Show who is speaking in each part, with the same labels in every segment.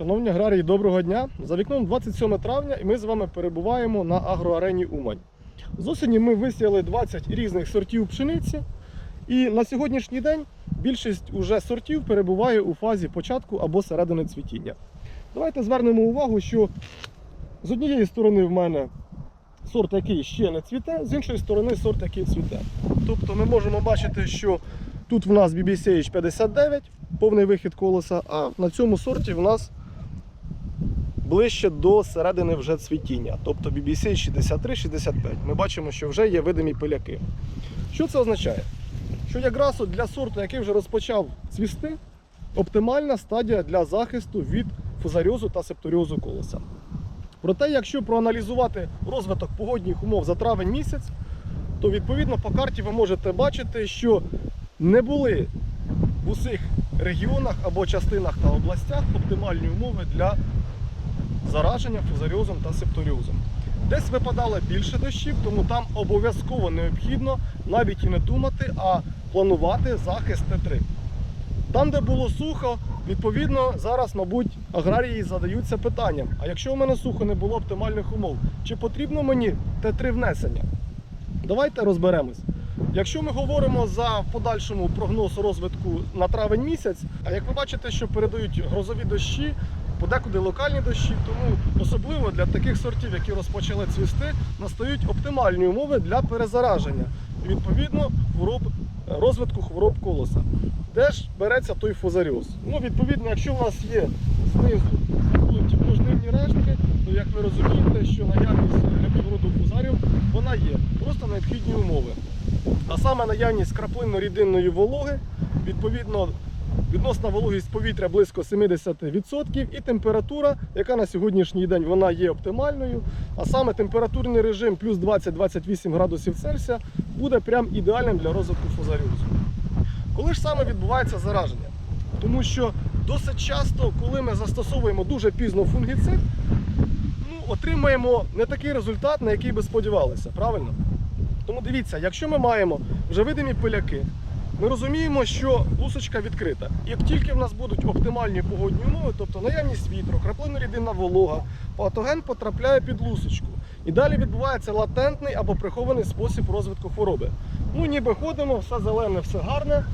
Speaker 1: Шановні аграрії, доброго дня! За вікном 27 травня і ми з вами перебуваємо на агроарені Умань. З осені ми висіяли 20 різних сортів пшениці, і на сьогоднішній день більшість уже сортів перебуває у фазі початку або середини цвітіння. Давайте звернемо увагу, що з однієї сторони в мене сорт, який ще не цвіте, з іншої сторони сорт, який цвіте. Тобто ми можемо бачити, що тут в нас BBCH 59, повний вихід колеса, а на цьому сорті в нас ближче до середини вже цвітіння, тобто BBC 63-65. Ми бачимо, що вже є видимі пиляки. Що це означає? Що якраз для сорту, який вже розпочав цвісти, оптимальна стадія для захисту від фузаріозу та септоріозу колеса. Проте, якщо проаналізувати розвиток погодних умов за травень місяць, то відповідно по карті ви можете бачити, що не були в усіх регіонах або частинах та областях оптимальні умови для зараження фузаріозом та септоріозом. Десь випадало більше дощів, тому там обов'язково необхідно навіть і не думати, а планувати захист Т3. Там, де було сухо, відповідно, зараз, мабуть, аграрії задаються питанням: а якщо у мене сухо не було оптимальних умов, чи потрібно мені Т3 внесення? Давайте розберемось. Якщо ми говоримо за подальшому прогноз розвитку на травень місяць, а як ви бачите, що передають грозові дощі, подекуди локальні дощі, тому особливо для таких сортів, які розпочали цвісти, настають оптимальні умови для перезараження відповідно хвороб, розвитку хвороб колоса. Де ж береться той фузаріоз? Ну, відповідно, якщо у нас є знизу будуть пожнивні рештки, то як ви розумієте, що наявність грибів роду фузарів вона є. Просто необхідні умови. А саме наявність краплинно-рідинної вологи, відповідно, відносна вологість повітря близько 70% і температура, яка на сьогоднішній день вона є оптимальною. А саме температурний режим плюс 20-28 градусів Цельсія буде прям ідеальним для розвитку фузаріозу. Коли ж саме відбувається зараження? Тому що досить часто, коли ми застосовуємо дуже пізно фунгіцид, ну, отримаємо не такий результат, на який би сподівалися, правильно? Тому дивіться, якщо ми маємо вже видимі пиляки, ми розуміємо, що лусочка відкрита. Як тільки в нас будуть оптимальні погодні умови, тобто наявність вітру, краплинно-рідинна волога, патоген потрапляє під лусочку. І далі відбувається латентний або прихований спосіб розвитку хвороби. Ну, ніби ходимо, все зелене, все гарне,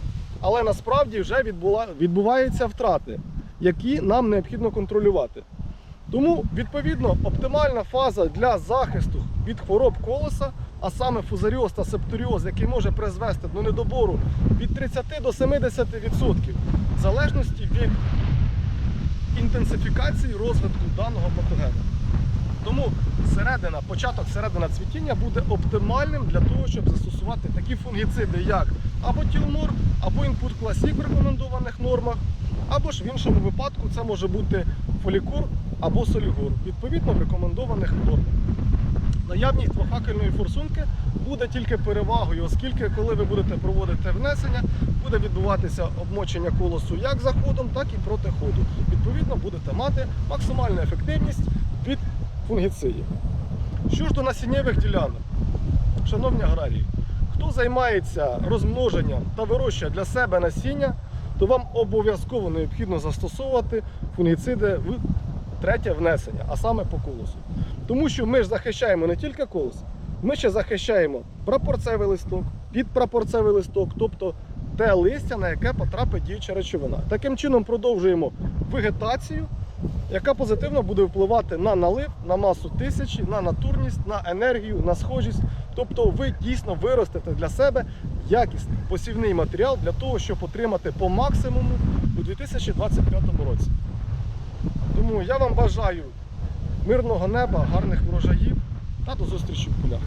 Speaker 1: але насправді вже відбула- відбуваються втрати, які нам необхідно контролювати. Тому, відповідно, оптимальна фаза для захисту від хвороб колеса, а саме фузаріоз та септоріоз, який може призвести до недобору від 30 до 70%, в залежності від інтенсифікації розвитку даного патогена. Тому середина, початок середина цвітіння буде оптимальним для того, щоб застосувати такі фунгіциди, як або тілмор, або інпут класік в рекомендованих нормах, або ж в іншому випадку це може бути фолікур або солігор, відповідно в рекомендованих нормах. Наявність двохакельної форсунки буде тільки перевагою, оскільки коли ви будете проводити внесення, буде відбуватися обмочення колосу як за ходом, так і проти ходу. Відповідно, будете мати максимальну ефективність від фунгіцидів. Що ж до насіннєвих ділянок, шановні аграрії, хто займається розмноженням та вирощує для себе насіння, то вам обов'язково необхідно застосовувати фунгіциди в третє внесення, а саме по колосу. Тому що ми ж захищаємо не тільки колос, ми ще захищаємо прапорцевий листок, підпрапорцевий листок, тобто те листя, на яке потрапить діюча речовина. Таким чином продовжуємо вегетацію, яка позитивно буде впливати на налив, на масу тисячі, на натурність, на енергію, на схожість. Тобто ви дійсно виростете для себе якісний посівний матеріал для того, щоб отримати по максимуму у 2025 році. Тому я вам бажаю мирного неба, гарних врожаїв та до зустрічі в полях.